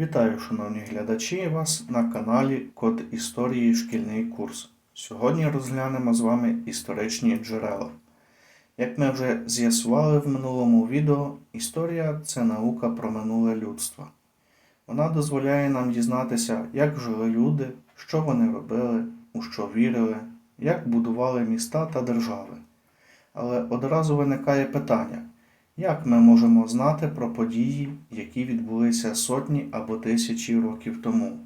Вітаю, шановні глядачі, вас на каналі Код історії Шкільний курс. Сьогодні розглянемо з вами історичні джерела. Як ми вже з'ясували в минулому відео, історія це наука про минуле людство. Вона дозволяє нам дізнатися, як жили люди, що вони робили, у що вірили, як будували міста та держави. Але одразу виникає питання, як ми можемо знати про події, які відбулися сотні або тисячі років тому?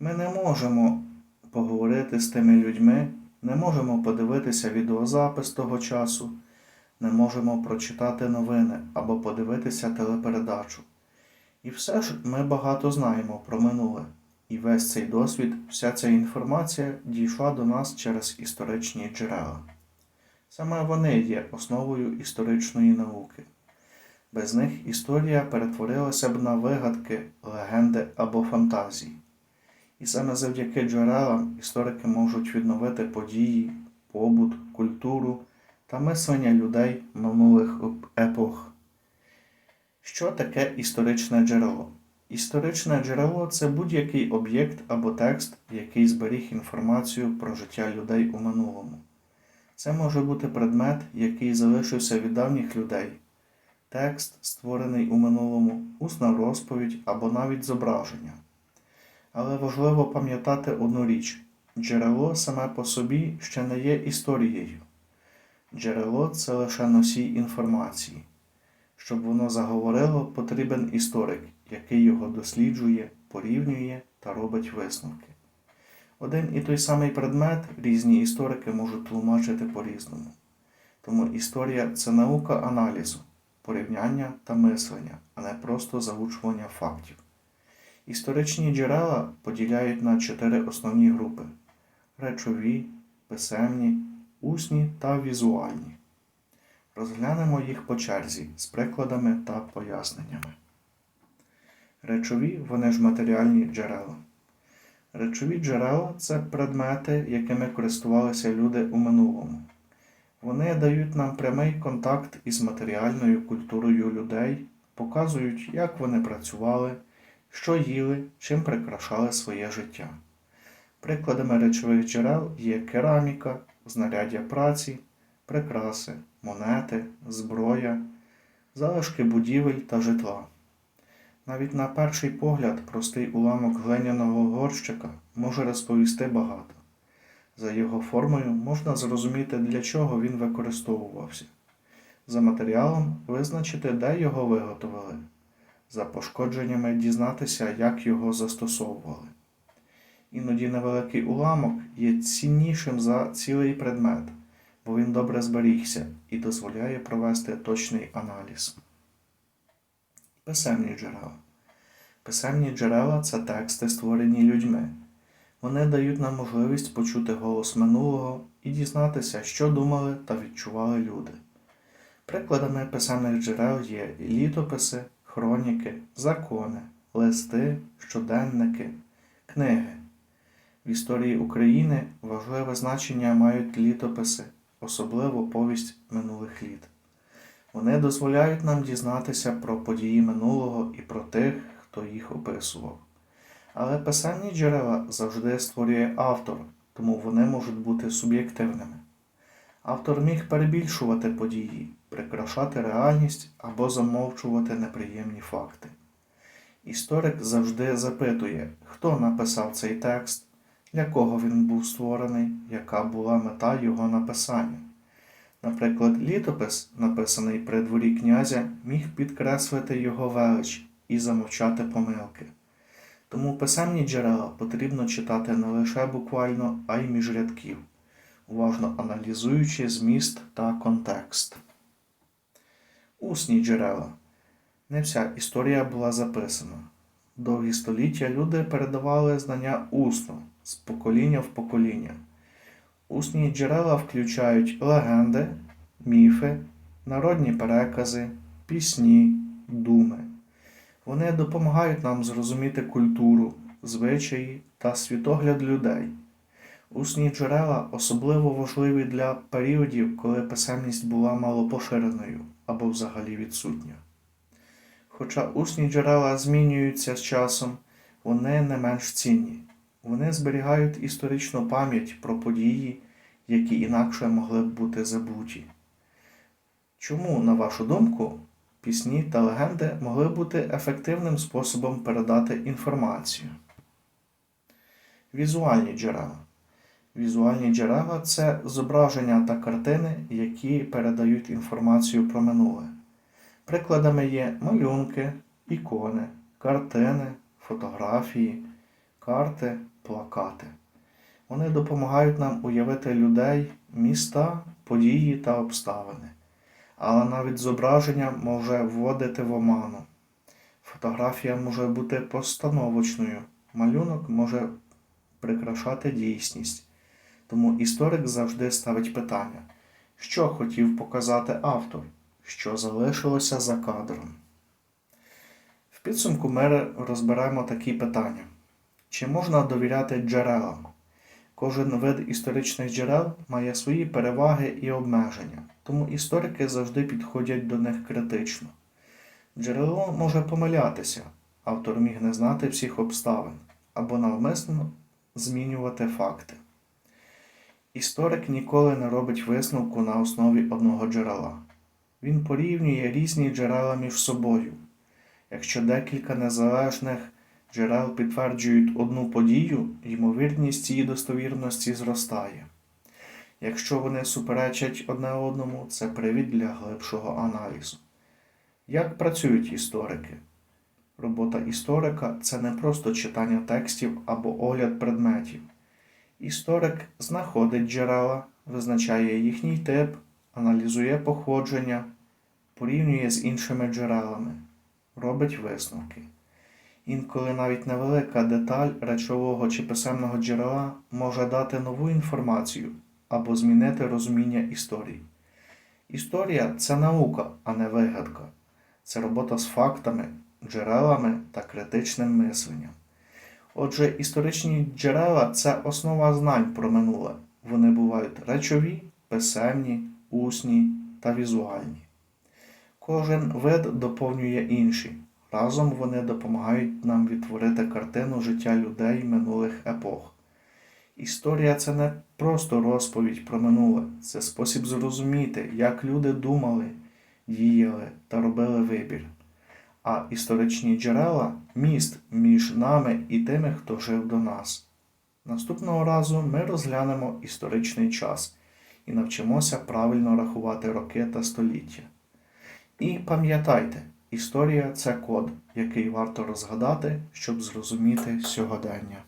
Ми не можемо поговорити з тими людьми, не можемо подивитися відеозапис того часу, не можемо прочитати новини або подивитися телепередачу. І все ж ми багато знаємо про минуле, і весь цей досвід, вся ця інформація дійшла до нас через історичні джерела. Саме вони є основою історичної науки. Без них історія перетворилася б на вигадки, легенди або фантазії. І саме завдяки джерелам історики можуть відновити події, побут, культуру та мислення людей минулих епох. Що таке історичне джерело? Історичне джерело це будь-який об'єкт або текст, який зберіг інформацію про життя людей у минулому. Це може бути предмет, який залишився від давніх людей, текст, створений у минулому, усна розповідь або навіть зображення. Але важливо пам'ятати одну річ: джерело саме по собі ще не є історією. Джерело це лише носій інформації. Щоб воно заговорило, потрібен історик, який його досліджує, порівнює та робить висновки. Один і той самий предмет різні історики можуть тлумачити по-різному. Тому історія це наука аналізу, порівняння та мислення, а не просто заучування фактів. Історичні джерела поділяють на чотири основні групи: речові, писемні, усні та візуальні. Розглянемо їх по черзі з прикладами та поясненнями. Речові вони ж матеріальні джерела. Речові джерела це предмети, якими користувалися люди у минулому. Вони дають нам прямий контакт із матеріальною культурою людей, показують, як вони працювали, що їли, чим прикрашали своє життя. Прикладами речових джерел є кераміка, знаряддя праці, прикраси, монети, зброя, залишки будівель та житла. Навіть на перший погляд простий уламок глиняного горщика може розповісти багато. За його формою можна зрозуміти, для чого він використовувався. За матеріалом визначити, де його виготовили, за пошкодженнями дізнатися, як його застосовували. Іноді невеликий уламок є ціннішим за цілий предмет, бо він добре зберігся і дозволяє провести точний аналіз. Писемні джерела. Писемні джерела це тексти, створені людьми. Вони дають нам можливість почути голос минулого і дізнатися, що думали та відчували люди. Прикладами писемних джерел є літописи, хроніки, закони, листи, щоденники, книги. В історії України важливе значення мають літописи, особливо повість минулих літ. Вони дозволяють нам дізнатися про події минулого і про тих, хто їх описував. Але писемні джерела завжди створює автор, тому вони можуть бути суб'єктивними. Автор міг перебільшувати події, прикрашати реальність або замовчувати неприємні факти. Історик завжди запитує, хто написав цей текст, для кого він був створений, яка була мета його написання. Наприклад, літопис, написаний при дворі князя, міг підкреслити його велич і замовчати помилки. Тому писемні джерела потрібно читати не лише буквально, а й між рядків, уважно аналізуючи зміст та контекст. Усні джерела. Не вся історія була записана. Довгі століття люди передавали знання усно, з покоління в покоління. Усні джерела включають легенди, міфи, народні перекази, пісні, думи. Вони допомагають нам зрозуміти культуру, звичаї та світогляд людей. Усні джерела особливо важливі для періодів, коли писемність була мало поширеною або взагалі відсутня. Хоча усні джерела змінюються з часом, вони не менш цінні. Вони зберігають історичну пам'ять про події, які інакше могли б бути забуті. Чому, на вашу думку, пісні та легенди могли бути ефективним способом передати інформацію? Візуальні джерела. Візуальні джерела це зображення та картини, які передають інформацію про минуле. Прикладами є малюнки, ікони, картини, фотографії, карти, плакати. Вони допомагають нам уявити людей, міста, події та обставини. Але навіть зображення може вводити в оману. Фотографія може бути постановочною, малюнок може прикрашати дійсність. Тому історик завжди ставить питання, що хотів показати автор, що залишилося за кадром. В підсумку ми розберемо такі питання: чи можна довіряти джерелам? Кожен вид історичних джерел має свої переваги і обмеження, тому історики завжди підходять до них критично. Джерело може помилятися, автор міг не знати всіх обставин або навмисно змінювати факти. Історик ніколи не робить висновку на основі одного джерела. Він порівнює різні джерела між собою. Якщо декілька незалежних джерел підтверджують одну подію, ймовірність її достовірності зростає. Якщо вони суперечать одне одному, це привід для глибшого аналізу. Як працюють історики? Робота історика це не просто читання текстів або огляд предметів. Історик знаходить джерела, визначає їхній тип, аналізує походження, порівнює з іншими джерелами, робить висновки. Інколи навіть невелика деталь речового чи писемного джерела може дати нову інформацію або змінити розуміння історії. Історія це наука, а не вигадка. Це робота з фактами, джерелами та критичним мисленням. Отже, історичні джерела це основа знань про минуле. Вони бувають речові, писемні, усні та візуальні. Кожен вид доповнює інший. Разом вони допомагають нам відтворити картину життя людей минулих епох. Історія це не просто розповідь про минуле, це спосіб зрозуміти, як люди думали, діяли та робили вибір. А історичні джерела міст між нами і тими, хто жив до нас. Наступного разу ми розглянемо історичний час і навчимося правильно рахувати роки та століття. І пам'ятайте, історія це код, який варто розгадати, щоб зрозуміти сьогодення.